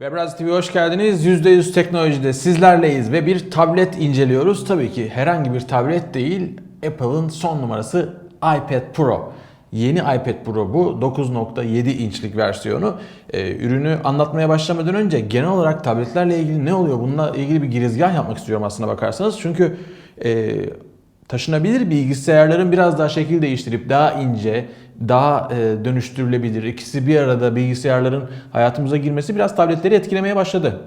Webraz TV hoş geldiniz. %100 teknolojide sizlerleyiz ve bir tablet inceliyoruz. Tabii ki herhangi bir tablet değil, Apple'ın son numarası iPad Pro. Yeni iPad Pro bu 9.7 inçlik versiyonu. Ee, ürünü anlatmaya başlamadan önce genel olarak tabletlerle ilgili ne oluyor bununla ilgili bir girizgah yapmak istiyorum aslına bakarsanız. Çünkü e, taşınabilir bilgisayarların biraz daha şekil değiştirip daha ince, daha e, dönüştürülebilir, ikisi bir arada bilgisayarların hayatımıza girmesi biraz tabletleri etkilemeye başladı.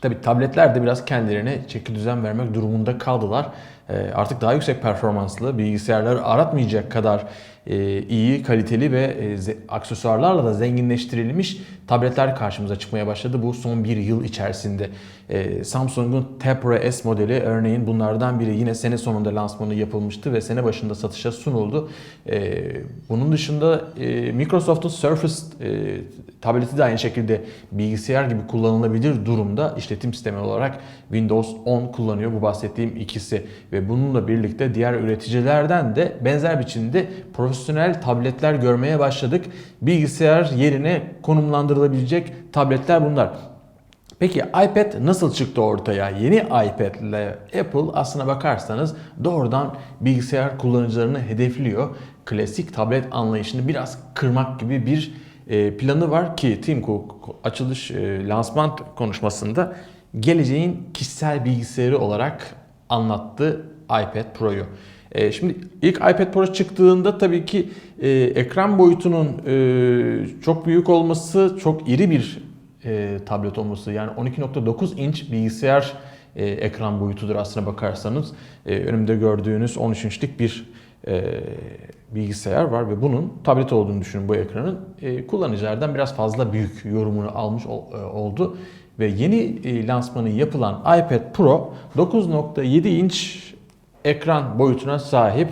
Tabi tabletler de biraz kendilerine çeki düzen vermek durumunda kaldılar. E, artık daha yüksek performanslı bilgisayarları aratmayacak kadar e, iyi, kaliteli ve e, aksesuarlarla da zenginleştirilmiş tabletler karşımıza çıkmaya başladı bu son bir yıl içerisinde. E, Samsung'un Tab Pro S modeli örneğin bunlardan biri yine sene sonunda lansmanı yapılmıştı ve sene başında satışa sunuldu. E, bunun dışında e, Microsoft'un Surface tableti de aynı şekilde bilgisayar gibi kullanılabilir durumda işletim sistemi olarak Windows 10 kullanıyor bu bahsettiğim ikisi ve bununla birlikte diğer üreticilerden de benzer biçimde profesyonel tabletler görmeye başladık. Bilgisayar yerine konumlandırılabilecek tabletler bunlar. Peki iPad nasıl çıktı ortaya? Yeni iPad ile Apple aslına bakarsanız doğrudan bilgisayar kullanıcılarını hedefliyor. Klasik tablet anlayışını biraz kırmak gibi bir e, planı var ki Tim Cook açılış e, lansman konuşmasında geleceğin kişisel bilgisayarı olarak anlattı iPad Pro'yu. E, Şimdi ilk iPad Pro çıktığında tabii ki e, ekran boyutunun e, çok büyük olması, çok iri bir tablet olması yani 12.9 inç bilgisayar ekran boyutudur aslına bakarsanız. Önümde gördüğünüz 13 inçlik bir bilgisayar var ve bunun tablet olduğunu düşünün bu ekranın. Kullanıcılardan biraz fazla büyük yorumunu almış ol- oldu ve yeni e, lansmanı yapılan iPad Pro 9.7 inç ekran boyutuna sahip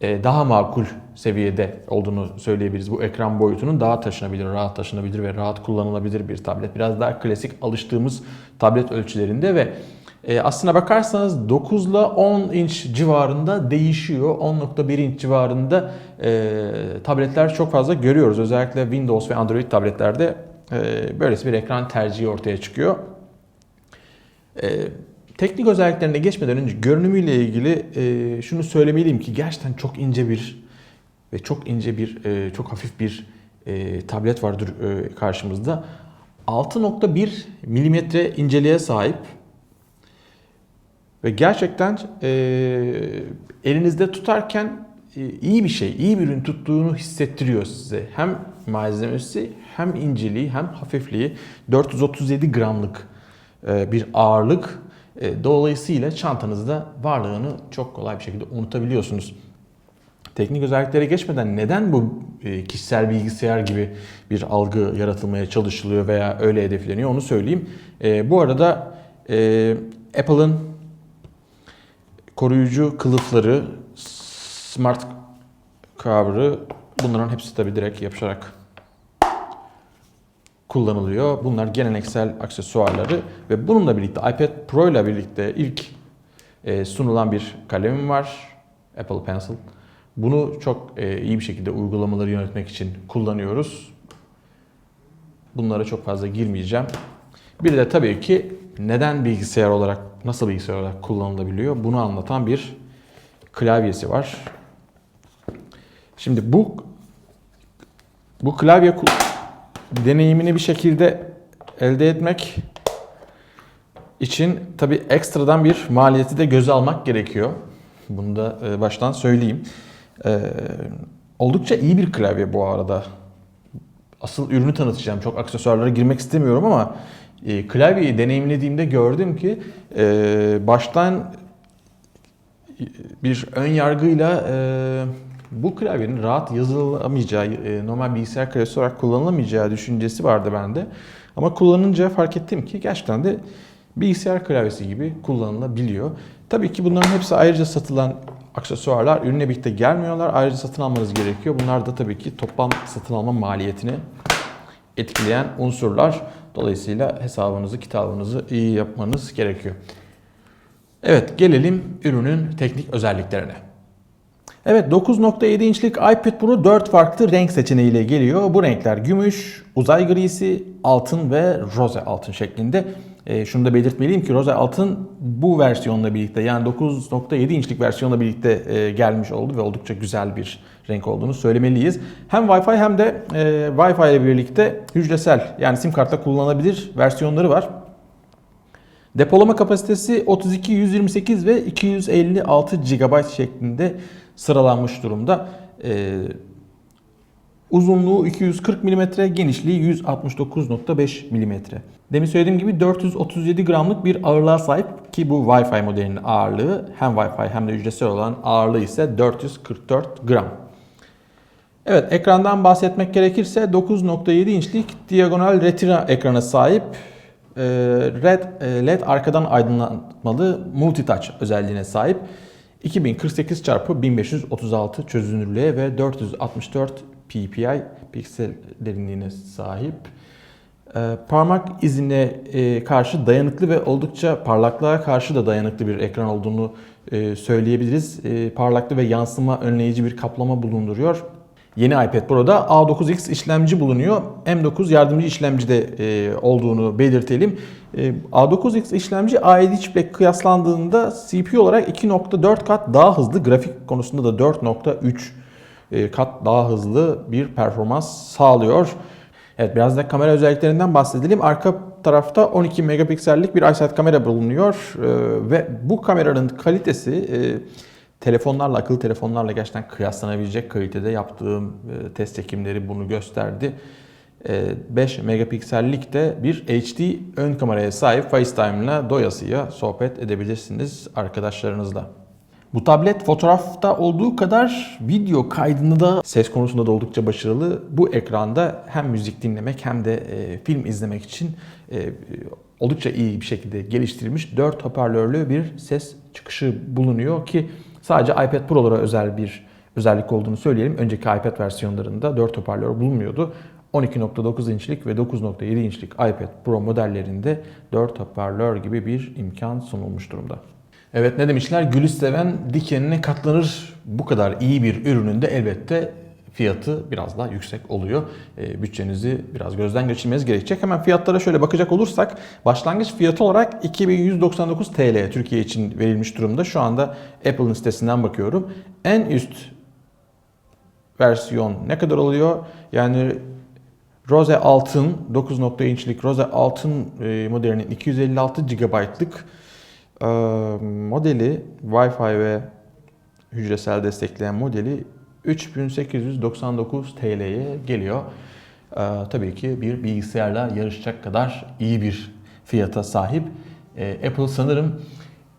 e, daha makul seviyede olduğunu söyleyebiliriz. Bu ekran boyutunun daha taşınabilir, rahat taşınabilir ve rahat kullanılabilir bir tablet. Biraz daha klasik alıştığımız tablet ölçülerinde ve e, aslına bakarsanız 9 ile 10 inç civarında değişiyor. 10.1 inç civarında tabletler çok fazla görüyoruz. Özellikle Windows ve Android tabletlerde böylesi bir ekran tercihi ortaya çıkıyor. E, teknik özelliklerine geçmeden önce görünümüyle ilgili e, şunu söylemeliyim ki gerçekten çok ince bir ve çok ince bir, e, çok hafif bir e, tablet vardır karşımızda. 6.1 milimetre inceliğe sahip ve gerçekten elinizde tutarken iyi bir şey, iyi bir ürün tuttuğunu hissettiriyor size. Hem malzemesi hem inceliği hem hafifliği 437 gramlık e, bir ağırlık. E, Dolayısıyla çantanızda varlığını çok kolay bir şekilde unutabiliyorsunuz. Teknik özelliklere geçmeden neden bu e, kişisel bilgisayar gibi bir algı yaratılmaya çalışılıyor veya öyle hedefleniyor onu söyleyeyim. Bu arada Apple'ın koruyucu kılıfları, smart cover'ı bunların hepsi tabi direkt yapışarak kullanılıyor. Bunlar geleneksel aksesuarları ve bununla birlikte iPad Pro ile birlikte ilk e, sunulan bir kalemim var. Apple Pencil. Bunu çok e, iyi bir şekilde uygulamaları yönetmek için kullanıyoruz. Bunlara çok fazla girmeyeceğim. Bir de tabii ki neden bilgisayar olarak, nasıl bilgisayar olarak kullanılabiliyor bunu anlatan bir klavyesi var. Şimdi bu bu klavye deneyimini bir şekilde elde etmek için tabii ekstradan bir maliyeti de göze almak gerekiyor. Bunu da e, baştan söyleyeyim. E, oldukça iyi bir klavye bu arada. Asıl ürünü tanıtacağım. Çok aksesuarlara girmek istemiyorum ama e, klavyeyi deneyimlediğimde gördüm ki e, baştan bir ön yargıyla e, bu klavyenin rahat yazılamayacağı, e, normal bilgisayar klavyesi olarak kullanılamayacağı düşüncesi vardı bende. Ama kullanınca fark ettim ki gerçekten de bilgisayar klavyesi gibi kullanılabiliyor. Tabii ki bunların hepsi ayrıca satılan aksesuarlar ürünle birlikte gelmiyorlar. Ayrıca satın almanız gerekiyor. Bunlar da tabii ki toplam satın alma maliyetini etkileyen unsurlar. Dolayısıyla hesabınızı, kitabınızı iyi yapmanız gerekiyor. Evet, gelelim ürünün teknik özelliklerine. Evet 9.7 inçlik iPad Pro 4 farklı renk seçeneğiyle geliyor. Bu renkler gümüş, uzay grisi, altın ve roze altın şeklinde. E, şunu da belirtmeliyim ki roze altın bu versiyonla birlikte yani 9.7 inçlik versiyonla birlikte e, gelmiş oldu ve oldukça güzel bir renk olduğunu söylemeliyiz. Hem Wi-Fi hem de e, Wi-Fi ile birlikte hücresel yani sim kartla kullanılabilir versiyonları var. Depolama kapasitesi 32, 128 ve 256 GB şeklinde sıralanmış durumda. Ee, uzunluğu 240 mm, genişliği 169.5 mm. Demin söylediğim gibi 437 gramlık bir ağırlığa sahip ki bu Wi-Fi modelinin ağırlığı hem Wi-Fi hem de hücresel olan ağırlığı ise 444 gram. Evet ekrandan bahsetmek gerekirse 9.7 inçlik diagonal retina ekrana sahip e, Red e, LED arkadan aydınlatmalı multitouch özelliğine sahip 2048 x 1536 çözünürlüğe ve 464 ppi piksel derinliğine sahip. E, Parmak izine e, karşı dayanıklı ve oldukça parlaklığa karşı da dayanıklı bir ekran olduğunu e, söyleyebiliriz. E, Parlaklığı ve yansıma önleyici bir kaplama bulunduruyor. Yeni iPad Pro'da A9X işlemci bulunuyor. M9 yardımcı işlemci de e, olduğunu belirtelim. E, A9X işlemci A7 çiple kıyaslandığında CPU olarak 2.4 kat daha hızlı, grafik konusunda da 4.3 e, kat daha hızlı bir performans sağlıyor. Evet biraz da kamera özelliklerinden bahsedelim. Arka tarafta 12 megapiksellik bir iSight kamera bulunuyor ve bu kameranın kalitesi telefonlarla, akıllı telefonlarla gerçekten kıyaslanabilecek kalitede yaptığım e, test çekimleri bunu gösterdi. E, 5 megapiksellik de bir HD ön kameraya sahip FaceTime ile doyasıya sohbet edebilirsiniz arkadaşlarınızla. Bu tablet fotoğrafta olduğu kadar video kaydında da ses konusunda da oldukça başarılı. Bu ekranda hem müzik dinlemek hem de e, film izlemek için e, oldukça iyi bir şekilde geliştirilmiş 4 hoparlörlü bir ses çıkışı bulunuyor ki sadece iPad Pro'lara özel bir özellik olduğunu söyleyelim. Önceki iPad versiyonlarında 4 hoparlör bulunmuyordu. 12.9 inçlik ve 9.7 inçlik iPad Pro modellerinde 4 hoparlör gibi bir imkan sunulmuş durumda. Evet ne demişler? Gülü seven dikenine katlanır. Bu kadar iyi bir ürünün de elbette fiyatı biraz daha yüksek oluyor. E, bütçenizi biraz gözden geçirmeniz gerekecek. Hemen fiyatlara şöyle bakacak olursak başlangıç fiyatı olarak 2199 TL Türkiye için verilmiş durumda. Şu anda Apple'ın sitesinden bakıyorum. En üst versiyon ne kadar oluyor? Yani Rose Altın 9.7 inçlik Rose Altın e, modelinin 256 GB'lık e, modeli Wi-Fi ve hücresel destekleyen modeli 3899 TL'ye geliyor. Ee, tabii ki bir bilgisayarla yarışacak kadar iyi bir fiyata sahip. Ee, Apple sanırım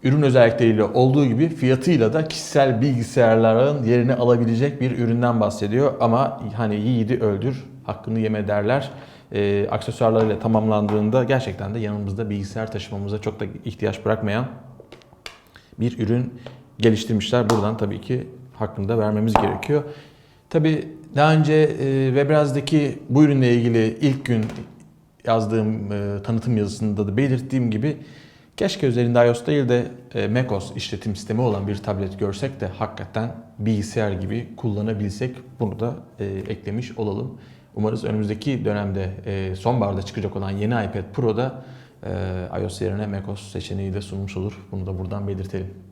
ürün özellikleriyle olduğu gibi fiyatıyla da kişisel bilgisayarların yerini alabilecek bir üründen bahsediyor. Ama hani yiğidi öldür, hakkını yeme derler. Ee, aksesuarlarıyla tamamlandığında gerçekten de yanımızda bilgisayar taşımamıza çok da ihtiyaç bırakmayan bir ürün geliştirmişler. Buradan tabii ki hakkını da vermemiz gerekiyor. Tabii daha önce e, Webrazz'daki bu ürünle ilgili ilk gün yazdığım e, tanıtım yazısında da belirttiğim gibi keşke üzerinde iOS değil de e, macOS işletim sistemi olan bir tablet görsek de hakikaten bilgisayar gibi kullanabilsek bunu da eklemiş olalım. Umarız önümüzdeki dönemde sonbaharda çıkacak olan yeni iPad Pro'da iOS yerine macOS seçeneği de sunmuş olur. Bunu da buradan belirtelim.